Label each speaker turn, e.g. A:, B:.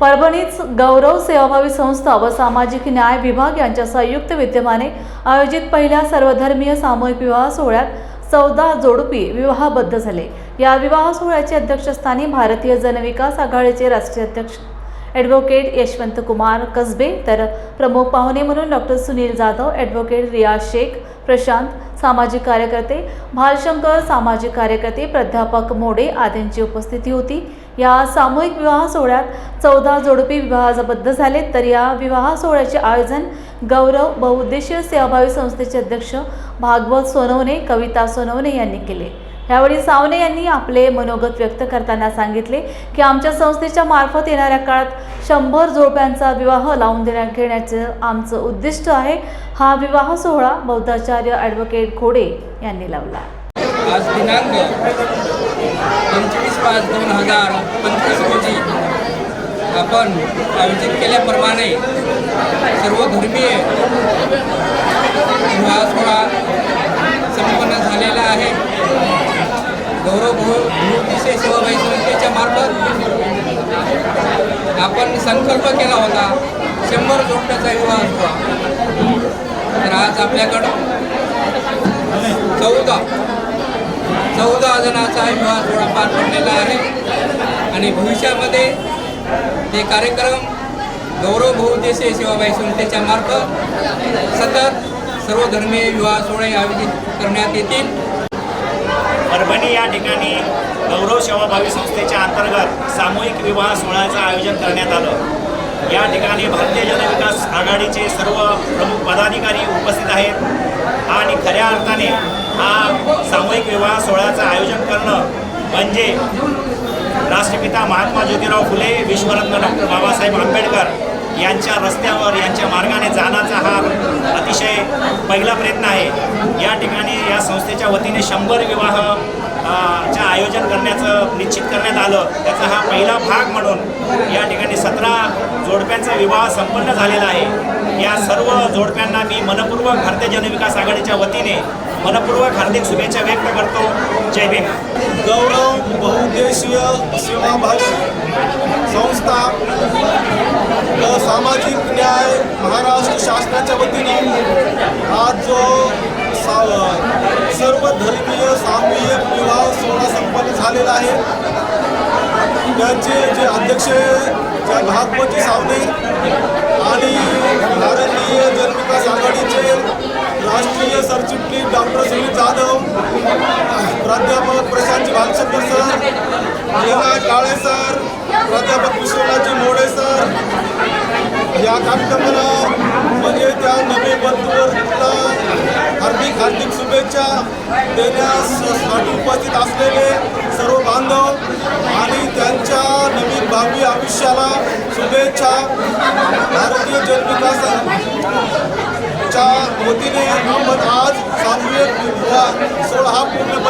A: परभणीत गौरव सेवाभावी संस्था व सामाजिक न्याय विभाग यांच्या संयुक्त विद्यमाने आयोजित पहिल्या सर्वधर्मीय सामूहिक विवाह सोहळ्यात चौदा जोडपी विवाहबद्ध झाले. या विवाह सोहळ्याचे अध्यक्षस्थानी भारतीय जनविकास आघाडीचे राष्ट्रीय अध्यक्ष ॲडव्होकेट यशवंत कुमार कसबे तर प्रमुख पाहुणे म्हणून डॉक्टर सुनील जाधव ॲडव्होकेट रियाज शेख प्रशांत सामाजिक कार्यकर्ते भालशंकर सामाजिक कार्यकर्ते प्राध्यापक मोडे आदींची उपस्थिती होती. या सामूहिक विवाह सोहळ्यात चौदा जोडपी विवाहाबद्ध झाले. तर या विवाह सोहळ्याचे आयोजन गौरव बहुउद्देशीय सेवाभावी संस्थेचे अध्यक्ष भागवत सोनवणे कविता सोनवणे यांनी केले. यावेळी सावने यांनी आपले मनोगत व्यक्त करताना सांगितले की आमच्या संस्थेच्या मार्फत येणाऱ्या काळात शंभर जोडप्यांचा विवाह लावून देण्यात घेण्याचं आमचं उद्दिष्ट आहे. हा विवाह सोहळा बौद्धाचार्य ॲडव्होकेट घोडे यांनी लावला.
B: आज दिनांक पंचवीस पाच दोन हजार पंचवीस रोजी आपण आयोजित केल्याप्रमाणे सर्व धर्मीय विवाह सोहळा संपन्न झालेला आहे. गौरव भूविषय सेवाबाई संस्थेच्या मार्फत आपण संकल्प केला होता शंभर जोडण्याचा युवा असतो. तर आज आपल्याकडं चौदा चौदा जणांचा युवा विवाह सोहळा पार पडलेला आहे. आणि भविष्यामध्ये ते कार्यक्रम गौरव बहुउद्देशीय सेवाबाई संस्थेच्या मार्फत सतत सर्वधर्मीय विवाह सोहळे आयोजित करण्यात येतील.
C: परभणी या ठिकाणी गौरव सेवाभावी संस्थेच्या अंतर्गत सामूहिक विवाह सोहळ्याचं आयोजन करण्यात आलं. या ठिकाणी भारतीय जनविकास आघाडीचे सर्व प्रमुख पदाधिकारी उपस्थित आहेत आणि खऱ्या अर्थाने हा सामूहिक विवाह सोहळ्याचं आयोजन करणं म्हणजे राष्ट्रपिता महात्मा ज्योतिराव फुले विश्वरत्न डॉक्टर बाबासाहेब आंबेडकर यांच्या रस्त्यावर यांच्या मार्गाने जाण्याचा हा अतिशय पहिला प्रयत्न आहे. संस्थेच्या वतीने शंभर विवाह च्या आयोजन करण्याचं निश्चित करण्यात आलं. त्याचा हा पहिला भाग म्हणून या ठिकाणी सतरा जोडप्यांचा विवाह संपन्न झालेला आहे. या सर्व जोडप्यांना मी मनपूर्वक भारतीय जनविकास आघाडीच्या वतीने मनपूर्वक हार्दिक शुभेच्छा व्यक्त करतो. जय भीम.
D: गौरव बहुउद्देशीय सेवाभावी संस्था सामाजिक न्याय महाराष्ट्र शासनाच्या वतीने आज जो सा सर्व धर्मीय सामूहिक विवाह सोहळा संपन्न झालेला आहे. त्यांचे जे अध्यक्ष ज्या भागवती सावने आणि भारतीय जनविकास आघाडीचे राष्ट्रीय सरचिटणीस डॉक्टर सुनील जाधव प्राध्यापक प्रशांत भालचंद्र सर विनायक काळे सर प्राध्यापक विश्वनाथजी मोडे सर या कार्यक्रमाला म्हणजे त्या नवीन बंधूवरला हार्दिक हार्दिक शुभेच्छा देण्यासाठी उपस्थित असलेले सर्व बांधव आणि त्यांच्या नवीन भावी आयुष्याला शुभेच्छा भारतीय जनविकास च्या वतीने आपण आज सामूहिक सोहळा हा पूर्ण